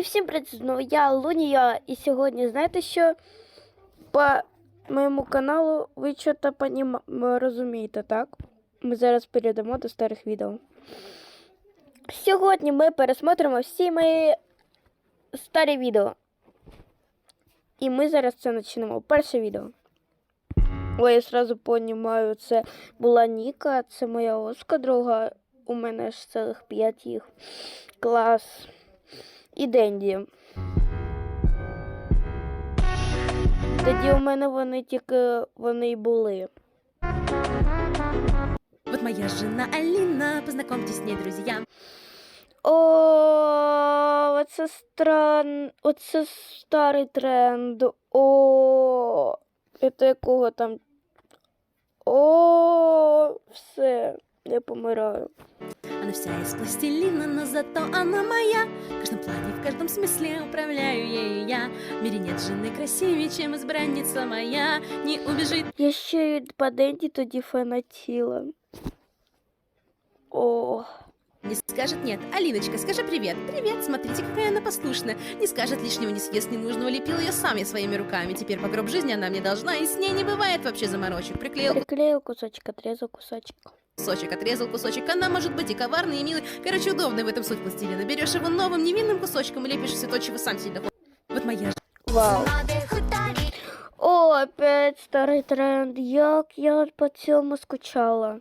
І всім привіт, знову я Лунія, і сьогодні знаєте що? По моєму каналу ви щось розумієте, так? Ми зараз перейдемо до старих відео. Сьогодні ми пересмотримо всі мої старі відео. І ми зараз це почнемо. Перше відео. Ой, я сразу понімаю, це була Ніка, це моя Оска друга. У мене ж цілих п'ять їх. Клас. І Денді. Тоді у мене вони тільки вони й були. Вот моя жена Алина, познакомьтесь с ней, друзья. О, оце стран... Оце старий тренд. О, це якого там. О, все, я помираю. Она вся из пластилина, но зато она моя. В каждом плане, в каждом смысле управляю ею я. В мире нет жены красивее, чем избранница моя. Не убежит Я ще й по Денді тоді фанатіла. О, Не скажет нет. Алиночка, скажи привет. Привет, смотрите, какая она послушная. Не скажет лишнего, не съест ненужного. Лепил ее сам я своими руками. Теперь по гроб жизни она мне должна, и с ней не бывает вообще заморочек. Приклеил приклеїв кусочок, отрезав кусочок. кусочек, отрезал кусочек. Она может быть и коварной, и милой. Короче, удобная в этом суть пластилина. Берешь его новым невинным кусочком и лепишь все то, чего сам сильно. Вот моя же. Вау. О, опять старый тренд. Як я по цьому скучала.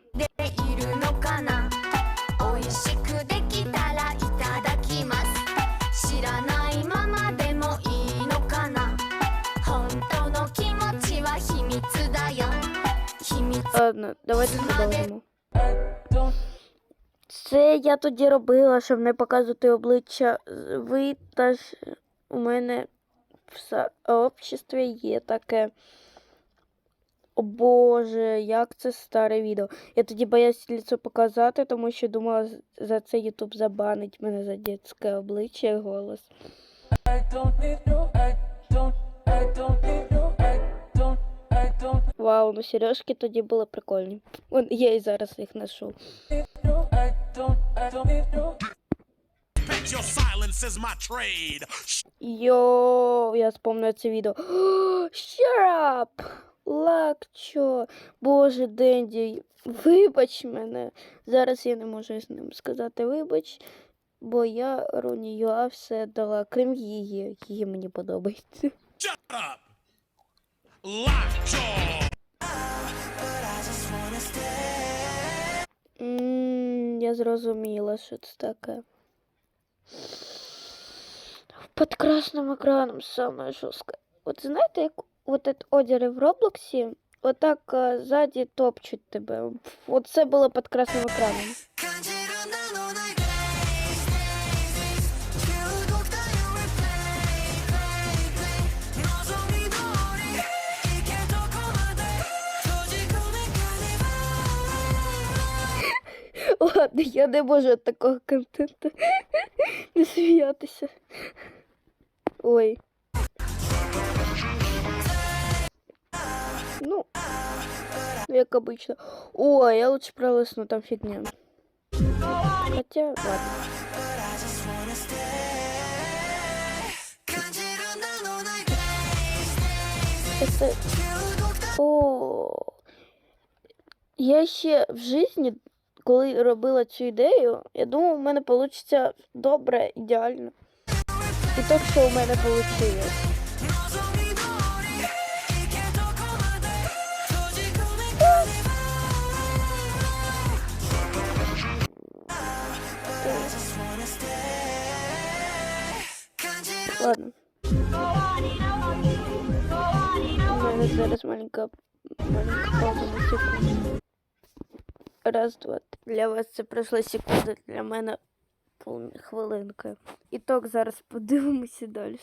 Ладно, давайте продолжим. Це я тоді робила, щоб не показувати обличчя. Ви та ж у мене в сообществі є таке. О Боже, як це старе відео. Я тоді боялась лицо показати, тому що думала, за це Ютуб забанить мене за дитяче обличчя і голос. Вау, ну сережки тоді були прикольні. Вон, я і зараз їх ношу. Йоу, я вспомнила це відео. Shut up! Лакчо. Боже, Денді, вибач мене. Зараз я не можу з ним сказати вибач, бо я Роні Юа все дала, крім її. Її мені подобається. Shut up. Lockjaw. Я зрозуміла, що це таке. Під красним екраном саме жорстке. От знаєте, як от этот одяги в Роблоксі, отак а, ззаді топчуть тебе. От це було під красним екраном. Ладно, я не можу від такого контенту не сміятися. Ой. Ну, як обычно. Ой, я лучше пролысну, там фигня. Хотя, ладно. Это... О, я ще в житті, коли робила цю ідею, я думала, у мене вийде добре, ідеально. І то, що у мене вийшло. Ладно. У мене зараз маленька, маленька пауза на секунду. Раз, два, три. Для вас це пройшла секунда, для мене хвилинка. І так зараз подивимося далі.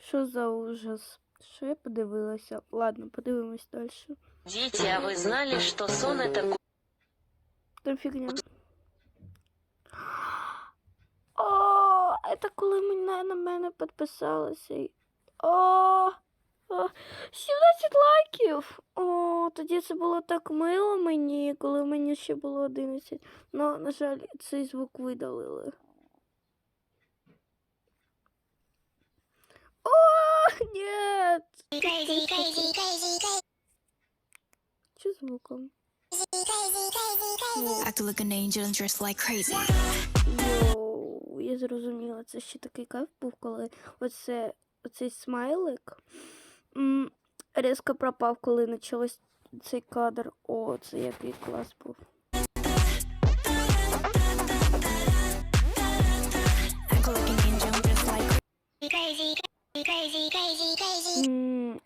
Що за ужас? Що я подивилася? Ладно, подивимось далі. Дети, а вы знали, что сон это Там фігня. О, це коли мене на мене підписалися. і- О, о, 17 лайків. О, тоді це було так мило мені, коли мені ще було 11. Ну, на жаль, цей звук видалили. О, ні! Що звуком? Act like an angel and dress like crazy. Я зрозуміла, це ще такий кайф був, коли оце, оцей смайлик різко пропав, коли почався цей кадр. О, це який клас був. Like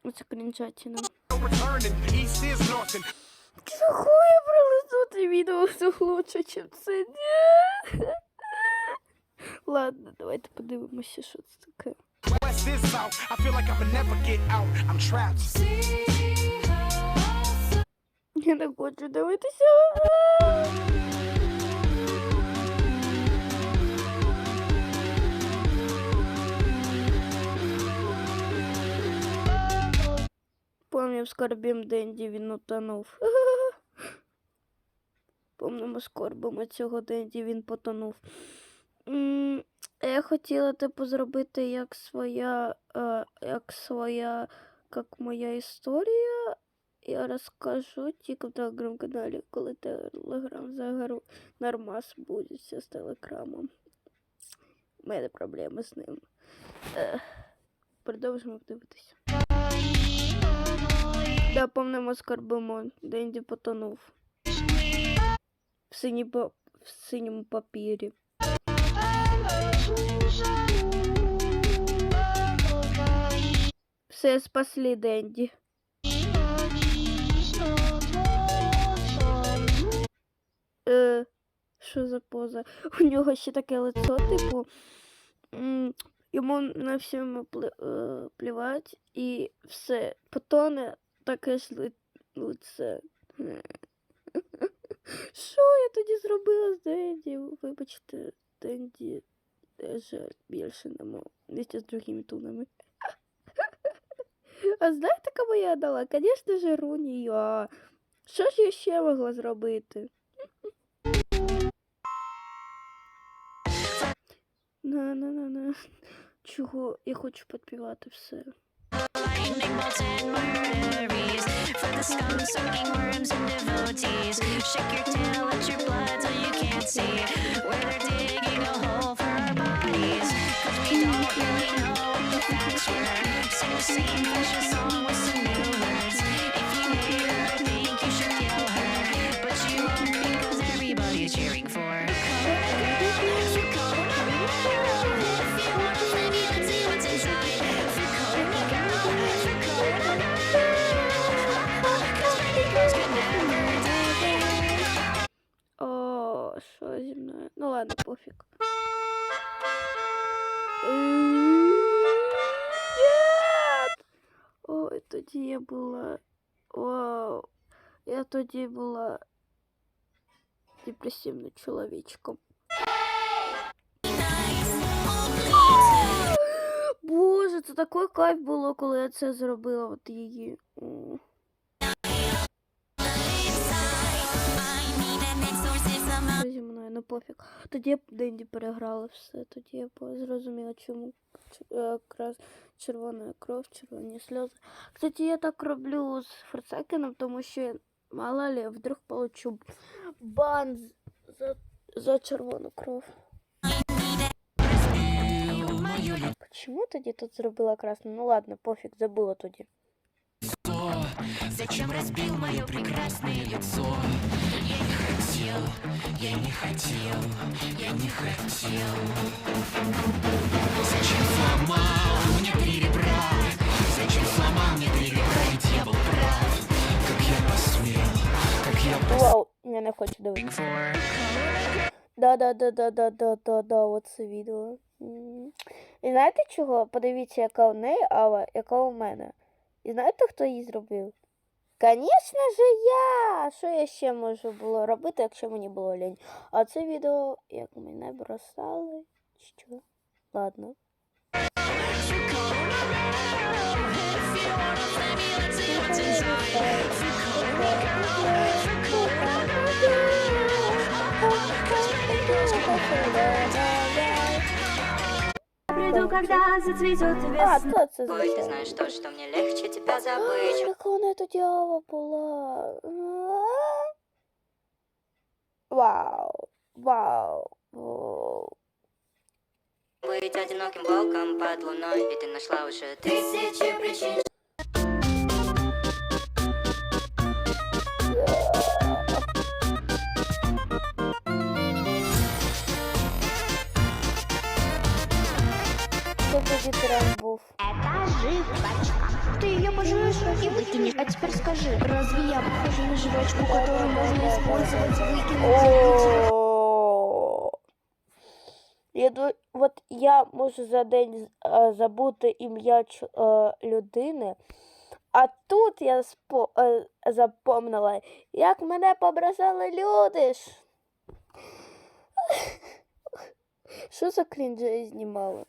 Оце and Чого я пролистути відео все лучше, чим це? Ні. Ладно, давайте подивимося, що це таке. Я не хочу дивитися. Помню, в скорбім Денді він утонув. Помнимо скорбимо цього Денді він потонув. Я хотіла, типу, зробити як своя, е, як своя, як моя історія. Я розкажу тільки в телеграм-каналі, коли телеграм загору нормас буде з телеграмом. У мене проблеми з ним. Продовжимо дивитися. Да, помнимо скарбимо. Денді потонув. В синьому папірі. Все спасли Денді. Е, що за поза? У нього ще таке лицо, типу. Йому на всьому е, плівать і все. Потоне таке ж лице. Що я тоді зробила з Денді? Вибачте, Денді, жаль, більше не мов. Вместе з другими тунами. А знаєте, кому я дала? Звісно ж, Руні я. Що ж я ще могла зробити? На-на-на-на. Чого я хочу підпівати все. lightning bolts and murderies. For the scum sucking worms and devotees. Shake your tail, let your тоді я була. Вау. Я тоді була депресивним чоловічком. Боже, це такий кайф було, коли я це зробила, от її. Зі ну пофіг. Тоді я Денді переграла все, тоді я зрозуміла, чому е, якраз червона кров, червоні сльози. Кстати, я так роблю з Форсакеном, тому що мало ли, вдруг получу бан за, за червону кров. Почему тоді тут зробила красно? Ну ладно, пофіг, забула тоді. Зачем разбил мое прекрасное лицо? Я не хотел, я не хотел, я не хотел. Зачем сломал мне три ребра? Зачем сломал мне три ребра? Ведь я был прав. Как я посмел, как я Вау, я не хочу дивитися. for. Да, да, да, да, да, да, да, да, оце відео. І знаєте чого? Подивіться, яка в неї ава, яка у мене. І знаєте, хто її зробив? Конечно же я! Що я ще можу було робити, якщо а мені було лінь? А це відео, як мене бросали, що? Ладно. Приду, когда зацветет А, весна. то це Ой, ты знаешь то, что мне легче тебя забыть. Яка вона тоді ава була. Вау. Вау. Вау. Быть одиноким волком под луной, ведь ты нашла уже тысячи причин. Це тоді тренд був. Это жвачка. Ты ее пожуешь и выкинешь. А теперь скажи, разве я похожа на жвачку, которую можно использовать, выкинуть? О. Я ду- от я можу за день е, забути ім'я ч- е, людини, а тут я спо, е, запомнила, як мене побросали люди. ж. Що за крінжа я знімала?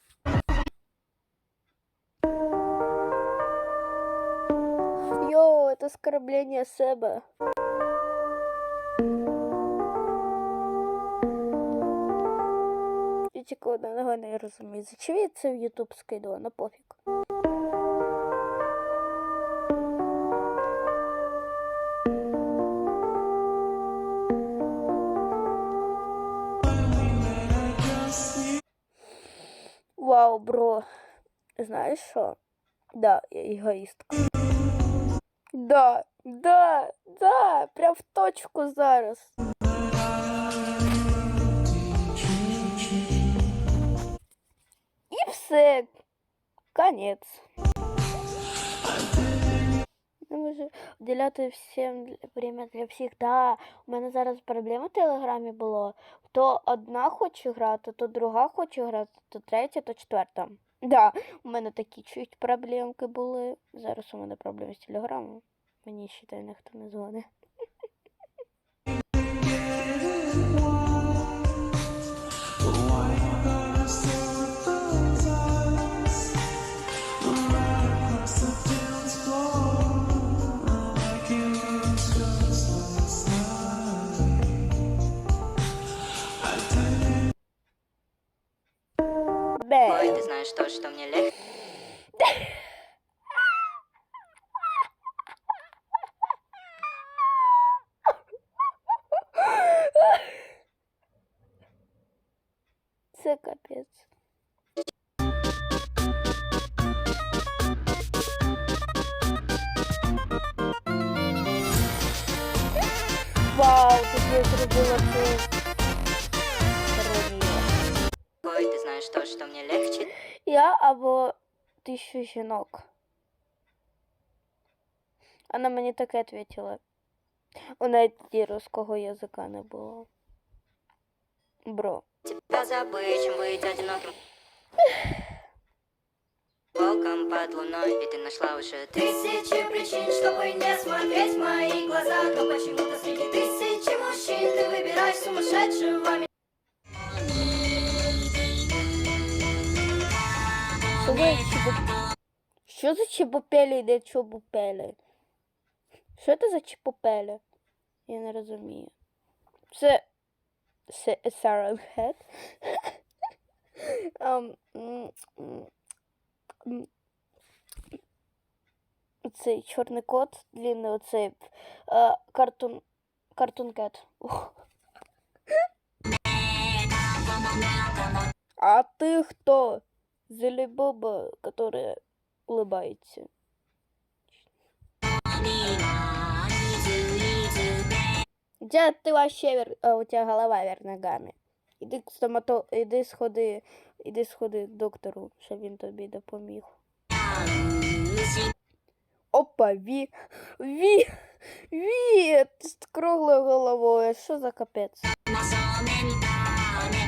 Йоу, это оскорбление себе. Я тільки одного не розумію. Зачем це в Ютуб скидала? Ну пофіг. Вау, бро. Знаєш що? Да, я егоїстка. Да, да, да, прям в точку зараз. І все. Конець. Не можу вділяти всім время для всіх. Да, у мене зараз проблема в телеграмі було. То одна хоче грати, то друга хоче грати, то третя, то четверта. Да, у мене такі чуть проблемки були. Зараз у мене проблеми з телеграмом. Мені ще ніхто не дзвонить. Бе. Ой, ты знаешь то, что мне легче. тисячу жінок. Вона мені таке відповіла. У неї тоді русского язика не було. Бро. Тебя забыть, чем быть одиноким волком под луной, ведь ты нашла уже тысячи причин, чтобы не смотреть в мои глаза. Но почему-то среди тысячи мужчин ты выбираешь сумасшедшего Що за чебу... Що за? Що це за чебупелі? Я не розумію. Це... Це м, м. Цей чорний кот, длинний оцей е, картун... Картункет. Ух. А ты кто? Зелебоба, которая улыбается. Где ты вообще, вер- а, у тебя голова вверх ногами? Іди к стомато... іди сходи, іди сходи к доктору, щоб він тобі допоміг. Опа, Ві, Ві, Ві, з круглою головою, що за капець?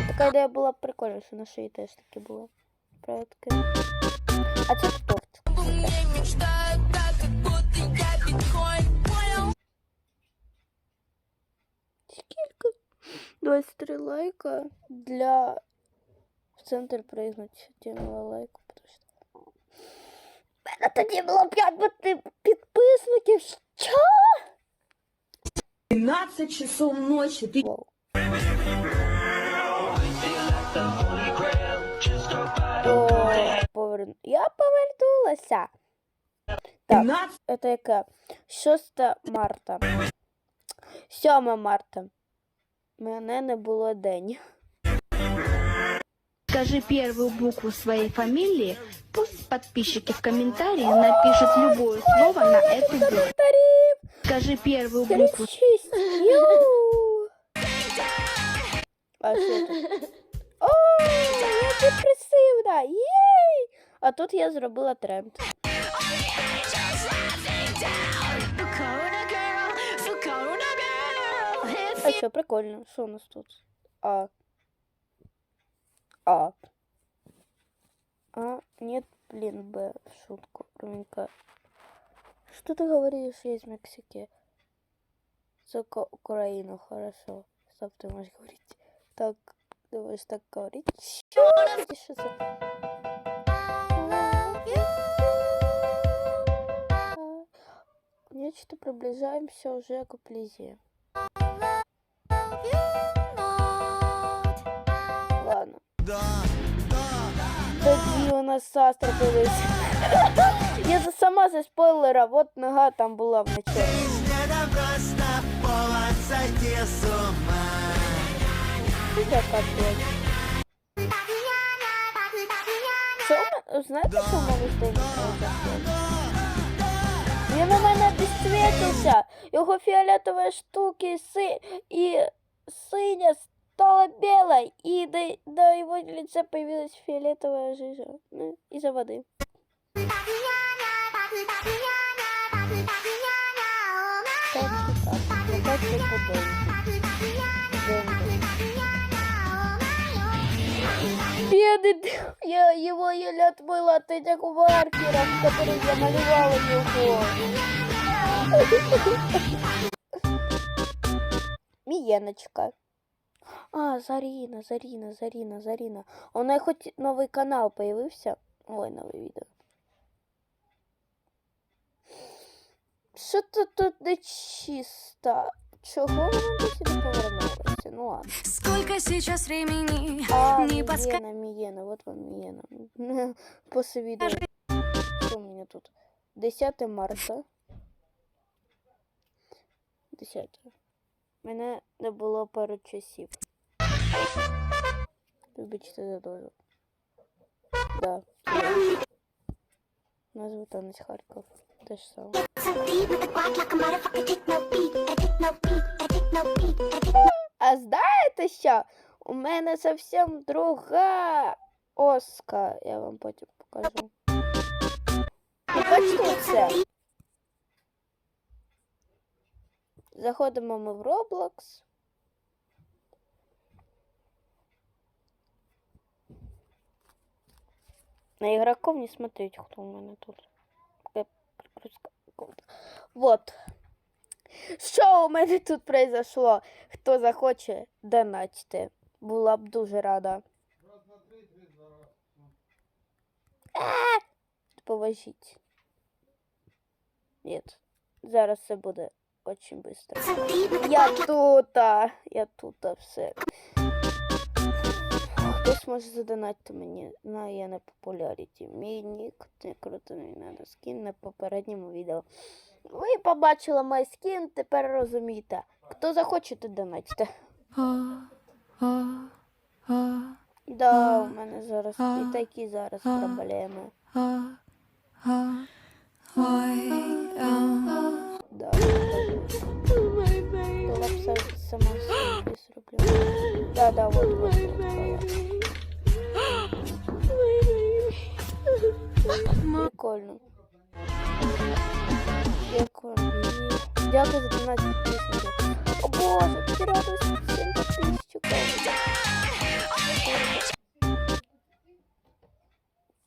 Така ідея була прикольна, що на шиї теж таке було. Правда, таке. А це хто? Скільки? 23 лайка для в центр прыгнуть. Тянула лайку, потому что... У мене тоді було 5 підписників. Що? 12 часов ночи. Ты Вау. Народилася. Так, це яке? 6 марта. 7 марта. Мене не було день. Скажи первую букву своей фамилии, пусть подписчики в комментарии напишут любое слово на эту букву. Скажи первую букву 36. Ю. А що тут? О, я депресивна! А тут я зробила тренд. А що, прикольно. Що у нас тут? А. А. А, нет, блин, Б, шутку, Руменька. Что ты говоришь, я из Мексики? Сука, Украину, хорошо. Стоп, ты можешь говорить. Так, ты можешь так говорить? Чё? Нечто приближаемся уже к Плизе. Ладно. Тоді у нас састра появився. Я за- сама за спойлера, вот нога там була в началі. Це капець. Що у мене- знаєте, що в мене з день Він у мене підсвітився. Його фіолетові штуки си... і синя стала белой, и до, до его лица появилась фиолетовая жижа. Ну, из-за воды. Так так, так. так, так так, так, Денди. Бедный, д- я его еле отмыла от этих маркеров, которые я малевала его. Миеночка. А, Зарина, Зарина, Зарина, Зарина. У неї хоч новий канал появився. Ой, нове відео. Що тут тут не чисто? Чого не? Ну ладно. Сколько сейчас времени? А, Не подска- Миена, Миена, вот вам Миена. После видео. Что у меня тут? 10 марта. 10. Мене не було пару часів. Вибачте за дозу. Да. Назву Танець Харків. Те ж саме. А знаєте що? У мене зовсім друга оска. Я вам потім покажу. Бачите це. Заходимо ми в Roblox. На игроков не смотреть, кто у меня тут. Вот. Що у мене тут произошло? Хто захоче, донатьте. Була б дуже рада. А! Поможіть. Ні. Зараз все буде дуже швидко. Я тут, я тут все. Хтось може задонатити мені на я не популяріті. Мій нік не круто не надо скін на попередньому відео. Ви побачили мій скін, тепер розумієте. Хто захоче, то донатьте. Да, у мене зараз і такі зараз проблеми. Да. Була сама собі зроблю. Да, да, вот, вот, вот. Прикольно. Дякую. Дякую за 12 підписників. О боже, потерялась 7 підписчиків.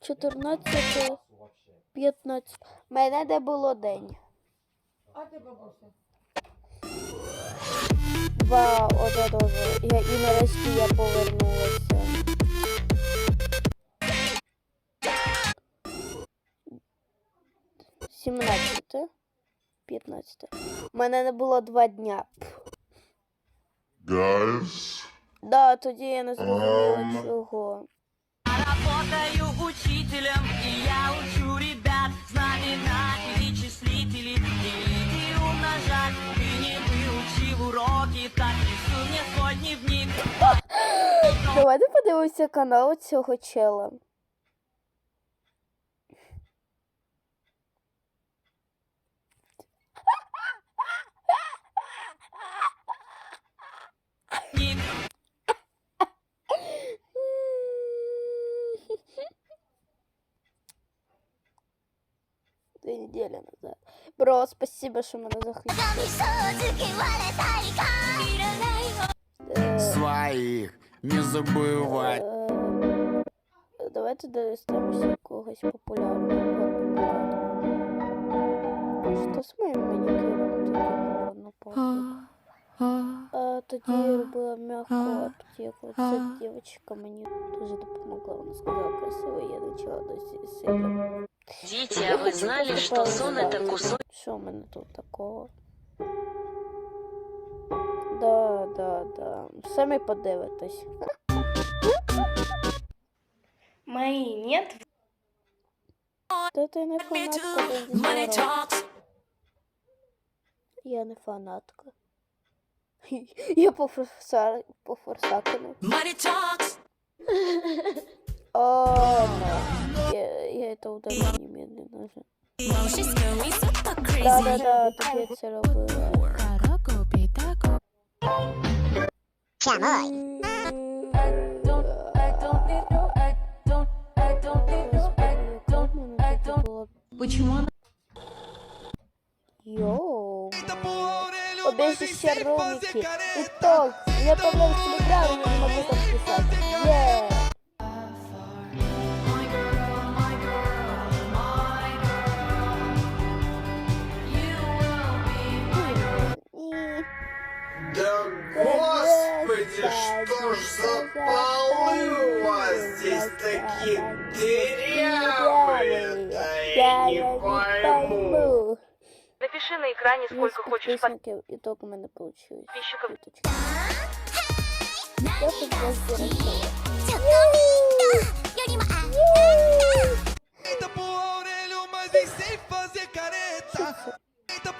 14, 15. Мене не було день. Два оде дуже. Я, і нарешті я повернулася. Сімнадцяте. 15. У мене не було два дня. Guys. Да, тоді я не зрозуміла um... чого. Работаю учителем, и я учу ребят знамена и вычислители, делить и умножать. Ты не выучил уроки, так рисуй мне свой дневник. Давайте подивимося канал цього чела. Две недели назад. Бро, спасибо, что меня захотели. Своих не забывай. Е, Давайте доставимося когось популярного. Що з моїм манікюром тоді було на похуй? А тоді я робила м'яку аптеку. Ця дівчинка мені дуже допомогла. Вона сказала красиво, я почала досі сильно. Дети, а вы знали, что сон это кусок? Що в мене тут такого? Да, да, да. Самі подивитесь. Мои нет. Та ти не фанатка, Денис Мороз. Я не фанатка. Я по форсар... по форсакину. О, no. я, я это удалю немедленно же. Да, да, да, тоді я це робила. Почему Йоу. Убежище Румики. Итог. Мне понравился телеграм, я не могу там писать. Yeah. Да господи, что ж за полы у вас здесь такие дырявые? Напиши на экране, сколько хочешь подписчиков. Итог у меня получилось. Подписчиков. Я. Eita pro orelho, mas vem sem fazer careta. Eita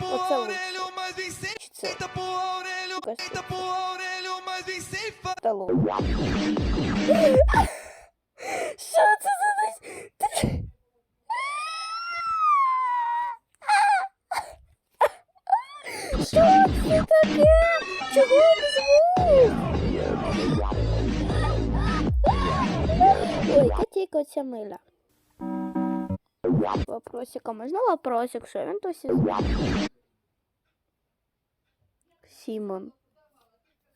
миля. Вопросик, а можна вопросик? Що він досі звук? Сімон.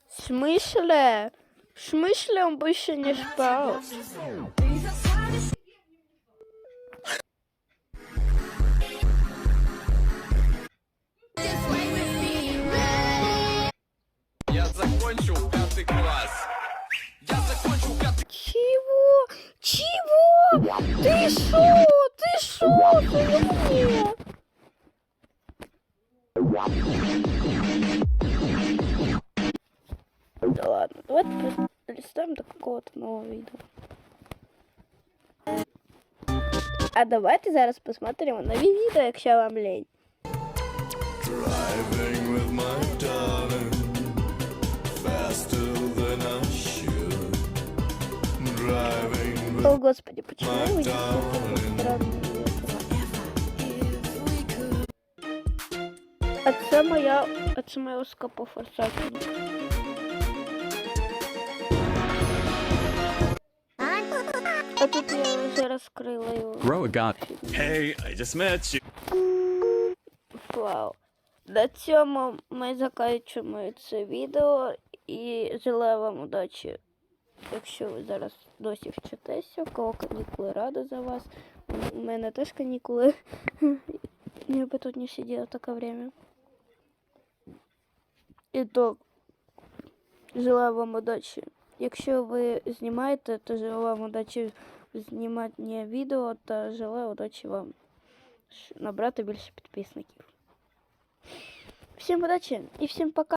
В смысле? В смысле он больше не спал? Я закончил пятый класс. Ты шо? Ты шо? Ты Да ладно, давайте листаем до какого-то нового видео. А давайте зараз посмотрим нові відео, якщо вам лень. О, господи, почему вы? А це моя, а це моя оска по. А тут я вже розкрила його. Grow a god. Hey, I just met you. Вау. На цьому ми закінчуємо це відео і желаю вам удачі. Якщо ви зараз досі вчитеся, у кого канікули рада за вас. У мене теж канікули. Я би тут не сиділа таке время. І то желаю вам удачі. Якщо ви знімаєте, то желаю вам удачі в зніманні відео та желаю удачі вам набрати більше підписників. Всім удачі і всім пока.